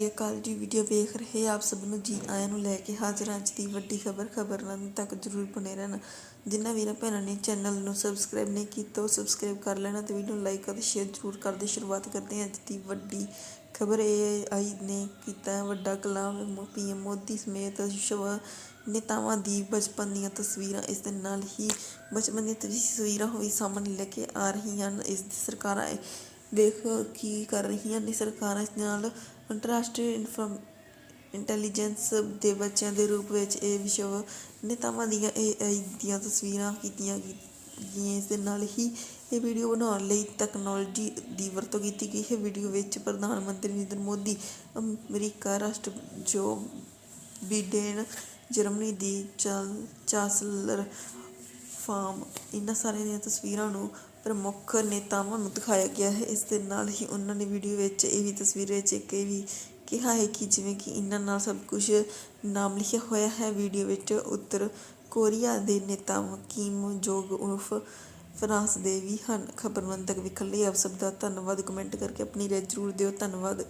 ਇਹ ਕੱਲ ਦੀ ਵੀਡੀਓ ਵੇਖ ਰਹੇ ਆਪ ਸਭ ਨੂੰ ਜੀ ਆਇਆਂ ਨੂੰ ਲੈ ਕੇ ਹਾਜ਼ਰ ਅੱਜ ਦੀ ਵੱਡੀ ਖਬਰ ਖਬਰ ਨਾਲ ਤੱਕ ਜਰੂਰ ਬਣੇ ਰਹਿਣਾ। ਜਿਨ੍ਹਾਂ ਵੀਰਾਂ ਭੈਣਾਂ ਨੇ ਚੈਨਲ ਨੂੰ ਸਬਸਕ੍ਰਾਈਬ ਨਹੀਂ ਕੀਤਾ, ਉਹ ਸਬਸਕ੍ਰਾਈਬ ਕਰ ਲੈਣਾ ਤੇ ਵੀਡੀਓ ਨੂੰ ਲਾਈਕ ਅਤੇ ਸ਼ੇਅਰ ਜਰੂਰ ਕਰਦੇ ਸ਼ੁਰੂਆਤ ਕਰਦੇ ਹਾਂ ਅੱਜ ਦੀ ਵੱਡੀ ਖਬਰ। ਇਹ ਆਈ ਨੇ ਕੀਤਾ ਵੱਡਾ ਕਲਾਮ, ਪੀਐਮ ਮੋਦੀ ਸਮੇਤ ਵਿਸ਼ਵ ਨੇਤਾਵਾਂ ਦੀ ਬਚਪਨ ਦੀਆਂ ਤਸਵੀਰਾਂ, ਇਸ ਦੇ ਨਾਲ ਹੀ ਬਚਪਨ ਦੀਆਂ ਤਸਵੀਰਾਂ ਵੀ ਸਾਹਮਣੇ ਲੈ ਕੇ ਆ ਰਹੀਆਂ ਹਨ। ਇਸ ਦੀ ਸਰਕਾਰਾਂ ਵੇਖ ਕੀ ਕਰ ਰਹੀਆਂ ਨੇ ਸਰਕਾਰਾਂ ਇਸ ਨਾਲ। ਅੰਤਰਰਾਸ਼ਟਰੀ ਇਨਫਰਮ, ਇੰਟੈਲੀਜੈਂਸ ਦੇ ਬੱਚਿਆਂ ਦੇ ਰੂਪ ਵਿੱਚ ਇਹ ਵਿਸ਼ਵ ਨੇਤਾਵਾਂ ਦੀਆਂ ਏਆਈ ਦੀਆਂ ਤਸਵੀਰਾਂ ਕੀਤੀਆਂ ਗਈਆਂ। ਇਸ ਦੇ ਨਾਲ ਹੀ ਇਹ ਵੀਡੀਓ ਬਣਾਉਣ ਲਈ ਟੈਕਨੋਲੋਜੀ ਦੀ ਵਰਤੋਂ ਕੀਤੀ ਗਈ। ਹੈ ਵੀਡੀਓ ਵਿੱਚ ਪ੍ਰਧਾਨ ਮੰਤਰੀ ਨਰਿੰਦਰ ਮੋਦੀ, ਅਮਰੀਕਾ ਰਾਸ਼ਟਰ ਜੋ ਬਿਡੇਨ, ਜਰਮਨੀ ਦੀ ਚਾਲ, ਚਾਂਸਲਰ ਫਾਰਮ, ਇਹਨਾਂ ਸਾਰਿਆਂ ਦੀਆਂ ਤਸਵੀਰਾਂ ਨੂੰ ਪ੍ਰਮੁੱਖ ਨੇਤਾਵਾਂ ਨੂੰ ਦਿਖਾਇਆ ਗਿਆ ਹੈ। ਇਸ ਦੇ ਨਾਲ ਹੀ ਉਹਨਾਂ ਨੇ ਵੀਡੀਓ ਵਿੱਚ ਇਹ ਵੀ ਤਸਵੀਰ ਵਿੱਚ ਇੱਕ ਇਹ ਵੀ ਕਿਹਾ ਹੈ ਕਿ ਜਿਵੇਂ ਕਿ ਇਹਨਾਂ ਨਾਲ ਸਭ ਕੁਝ ਨਾਮ ਲਿਖਿਆ ਹੋਇਆ ਹੈ। ਵੀਡੀਓ ਵਿੱਚ ਉੱਤਰ ਕੋਰੀਆ ਦੇ ਨੇਤਾ ਕਿਮ ਜੋਗ ਉਰਫ ਫਰਾਂਸ ਦੇ ਵੀ ਹਨ। ਖਬਰ ਤੱਕ ਵਿਖਣ ਲਈ ਆਪ ਸਭ ਦਾ ਧੰਨਵਾਦ। ਕਮੈਂਟ ਕਰਕੇ ਆਪਣੀ ਰਾਏ ਜ਼ਰੂਰ ਦਿਓ। ਧੰਨਵਾਦ।